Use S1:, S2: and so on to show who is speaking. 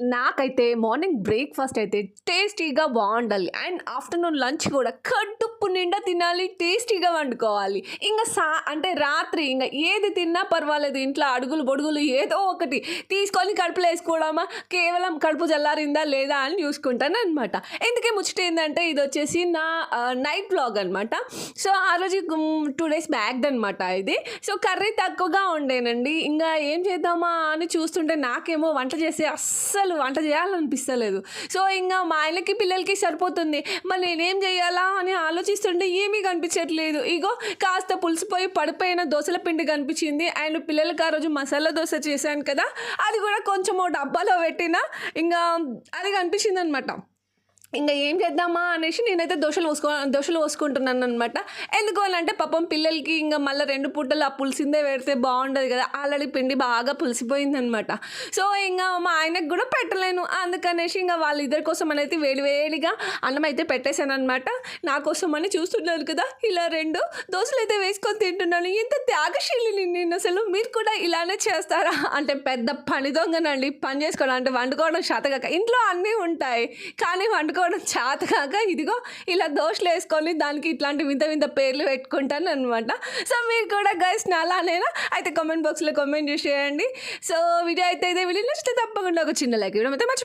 S1: నాకైతే morning breakfast అయితే టేస్టీగా బాగుండాలి. అండ్ ఆఫ్టర్‌నూన్ లంచ్ కూడా కడ్డు కడుపు నిండా తినాలి. టేస్టీగా వండుకోవాలి. ఇంకా సా అంటే రాత్రి ఇంకా ఏది తిన్నా పర్వాలేదు. ఇంట్లో అడుగులు, బొడుగులు ఏదో ఒకటి తీసుకొని కడుపులో వేసుకోవడమా కేవలం కడుపు జల్లారిందా లేదా అని చూసుకుంటాను అనమాట ఎందుకే ముచ్చట ఏంటంటే ఇది వచ్చేసి నా నైట్ బ్లాగ్ అనమాట. సో, ఆ రోజు టూ డేస్ బ్యాక్ అనమాట ఇది. సో, కర్రీ తక్కువగా ఉండేనండి. ఇంకా ఏం చేద్దామా అని చూస్తుంటే నాకేమో వంట చేస్తే అస్సలు వంట చేయాలనిపిస్తలేదు. సో, ఇంకా మా ఆయనకి, పిల్లలకి సరిపోతుంది. మరి నేనేం చేయాలా అని ఆలోచిస్తుంటే ఏమీ కనిపించట్లేదు. ఇగో కాస్త పులిసిపోయి పడిపోయిన దోసల పిండి కనిపించింది. అండ్ పిల్లలకి ఆ రోజు మసాలా దోశ చేశాను కదా! అది కూడా కొంచెం డబ్బాలో పెట్టినా ఇంకా అది కనిపించిందనమాట. ఇంకా ఏం చేద్దామా అనేసి నేనైతే దోశలు పోసుకో పోసుకుంటున్నాను అనమాట ఎందుకు అంటే పాపం పిల్లలకి ఇంకా మళ్ళీ రెండు పూటలు ఆ పులిసిందే పెడితే బాగుండదు కదా! ఆల్రెడీ పిండి బాగా పులిసిపోయిందనమాట. సో, ఇంకా మా ఆయనకు కూడా పెట్టలేను. అందుకనేసి ఇంకా వాళ్ళిద్దరి కోసం అనైతే వేడి వేడిగా అన్నం అయితే పెట్టేసాననమాట. నా కోసం అని చూస్తున్నారు కదా! ఇలా రెండు దోశలు అయితే వేసుకొని తింటున్నాను. ఎంత త్యాగశీలిని అసలు మీరు కూడా ఇలానే చేస్తారా? అంటే పెద్ద పని దొంగనండి. పని చేసుకోవడం అంటే వండుకోవడం శాతగాక ఇంట్లో అన్నీ ఉంటాయి. కానీ వండుకో వండుకోవడం చాతకాక ఇదిగో ఇలా దోసలేసుకొని దానికి ఇట్లాంటి వింత వింత పేర్లు పెట్టుకుంటాను అనమాట సో, మీరు కూడా గైస్ నాలానేనా? అయితే కామెంట్ బాక్స్‌లో కామెంట్ చేసేయండి. సో, వీడియో అయితే ఇదే వీడియో నచ్చితే తప్పకుండా ఒక చిన్న లైక్ ఇవ్వడం అయితే మంచి